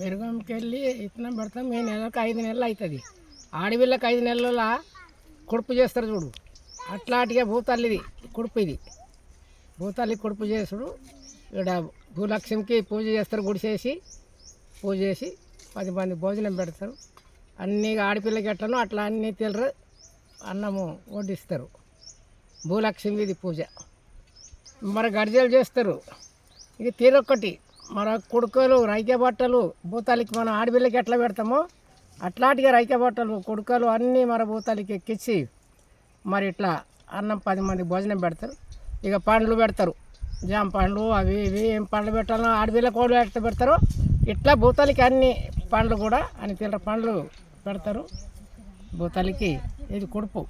మెరుగంకెళ్ళి వెళ్ళి ఇత్తనం పెడతాం. ఈ నెలకు ఐదు నెలలు అవుతుంది ఆడపిల్లకి ఐదు నెలల కుడుపు చేస్తారు చూడు. అట్లాంటిగా భూతల్లిది కుడుపు ఇది భూతల్లి కుడుపు చేసుడు. ఇక్కడ భూలక్ష్మికి పూజ చేస్తారు గుడి చేసి పూజ చేసి పది మంది భోజనం పెడతారు. అన్ని ఆడపిల్లకి ఎట్లనో అట్లా అన్నీ తినరు అన్నము వడ్డిస్తారు. భూలక్ష్మిది పూజ. మరి గడిజలు చేస్తారు. ఇది తీరొక్కటి. మన కొడుకలు రైకే బట్టలు భూతాలకి మన ఆడపిల్లకి ఎట్లా పెడతామో అట్లాంటిగా రైకే బట్టలు కొడుకలు అన్నీ మన భూతాలకి ఎక్కించి మరి ఇట్లా అన్నం పది మంది భోజనం పెడతారు. ఇక పండ్లు పెడతారు. జామ పండ్లు అవి ఇవి ఏం పండ్లు పెట్టాలో ఆడపిల్ల కోళ్ళు ఎట్లా పెడతారు ఇట్లా భూతాలకి అన్ని పండ్లు కూడా అన్ని తిన్న పండ్లు పెడతారు. భూతాలకి ఇది కొడుపు.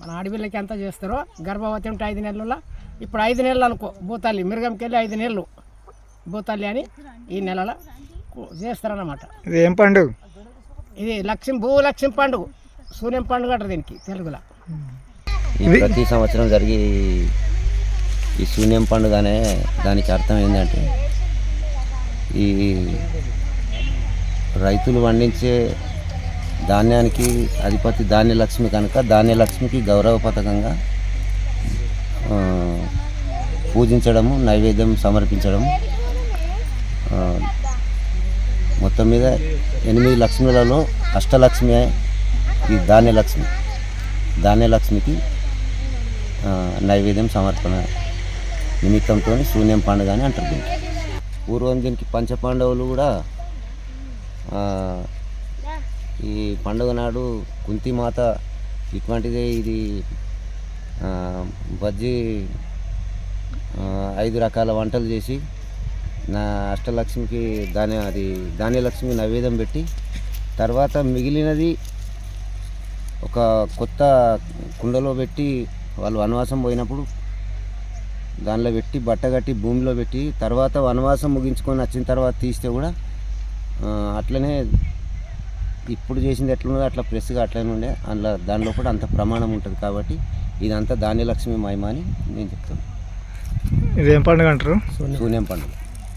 మన ఆడపిల్లకి ఎంత చేస్తారో గర్భవతి ఉంటే ఐదు నెలల ఇప్పుడు ఐదు నెలలు అనుకో భూతాలి మిరుగంకి వెళ్ళి ఐదు నెలలు. భూతాలి అని ఈ నెలలో చేస్తారన్నమాట. ఇది ఏం పండుగ? ఇది లక్ష్యం భూలక్ష్యం పండుగ. సూర్యం పండుగ అంటారు దీనికి తెలుగులో. ఈ ప్రతి సంవత్సరం జరిగే ఈ- శూన్యం పండుగ అనే దానికి అర్థం ఏంటంటే ఈ రైతులు పండించే ధాన్యానికి అధిపతి ధాన్యలక్ష్మి కనుక ధాన్యలక్ష్మికి గౌరవ పథకంగా ఆ, పూజించడము నైవేద్యం సమర్పించడము ఆ, మొత్తం మీద ఎనిమిది లక్ష్మిలలో అష్టలక్ష్మి ఈ ధాన్యలక్ష్మి. ధాన్యలక్ష్మికి నైవేద్యం సమర్పణ నిమిత్తంతో శూన్యం పండుగ అని అంటారు దీనికి. పూర్వం దీనికి పంచపాండవులు కూడా ఈ పండుగ నాడు కుంతిమాత ఇటువంటిదే ఇది బజ్జీ ఐదు రకాల వంటలు చేసి నా అష్టలక్ష్మికి ధాన్య అది ధాన్యలక్ష్మి నైవేద్యం పెట్టి తర్వాత మిగిలినది ఒక కొత్త కుండలో పెట్టి వాళ్ళు వనవాసం పోయినప్పుడు దానిలో పెట్టి బట్ట కట్టి భూమిలో పెట్టి తర్వాత వనవాసం ముగించుకొని వచ్చిన తర్వాత తీస్తే కూడా అట్లనే ఇప్పుడు చేసింది ఎట్లున్నదో అట్లా ఫ్రెష్గా అట్లనే ఉండే. అందులో దానిలో కూడా అంత ప్రమాణం ఉంటుంది కాబట్టి ఇదంతా ధాన్యలక్ష్మి మహిమ అని నేను చెప్తాను. ఇది పండుగ అంటారు? శూన్యం పండుగ.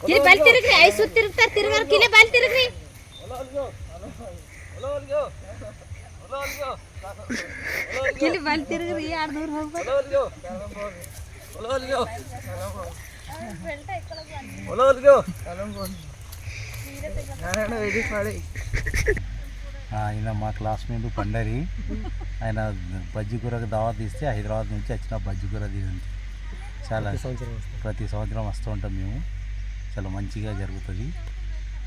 ಕಿಲಿ ಬಲ್ ತಿರುಗ್ರಿ ಐದು ಸುತ್ತ ತಿರುಗ್ತಾರ ತಿರುಗಾರ ಕಿಲಿ ಬಲ್ ತಿರುಗ್ರಿ ಕಿಲಿ ಬಲ್ ತಿರುಗ್ರಿ ಎರಡು ದೂರ ಹೋಗ್ಬೇಕು ఆయన మా క్లాస్మేట్ పండరి ఆయన బజ్జి కూరకు దావా తీస్తే హైదరాబాద్ నుంచి వచ్చిన బజ్జి కూర తినండి చాలా ప్రతి సంవత్సరం వస్తూ ఉంటాం మేము చాలా మంచిగా జరుగుతుంది.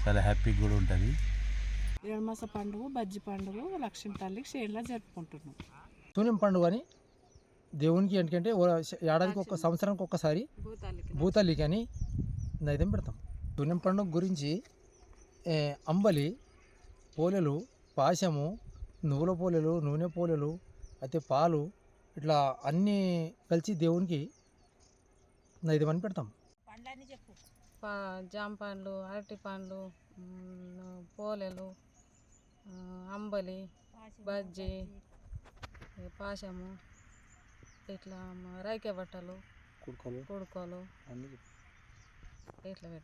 చాలా హ్యాపీగా కూడా ఉంటుంది. ఏడుమాస పండుగ బజ్జి పండుగ లక్ష్మీ తల్లికి షేర్లా జరుపుకుంటున్నాం. శూన్యం పండుగ అని దేవునికి ఎందుకంటే ఓ ఏడాదికి ఒక సంవత్సరానికి ఒక్కసారి భూతల్లికి అని నైవేద్యం పెడతాం. శూన్యం పండుగ గురించి అంబలి పోలెలు పాశము నువ్వుల పోలెలు నూనె పోలెలు అయితే పాలు ఇట్లా అన్నీ కలిసి దేవునికి నైవేద్యం అని పెడతాం. పా- జామ పండ్లు అరటి పండ్లు పోలేలు అంబలి బజ్జి పాశము ఇట్లా రైకే బట్టలు కుడుకోలు. ఇట్లా పెడతాం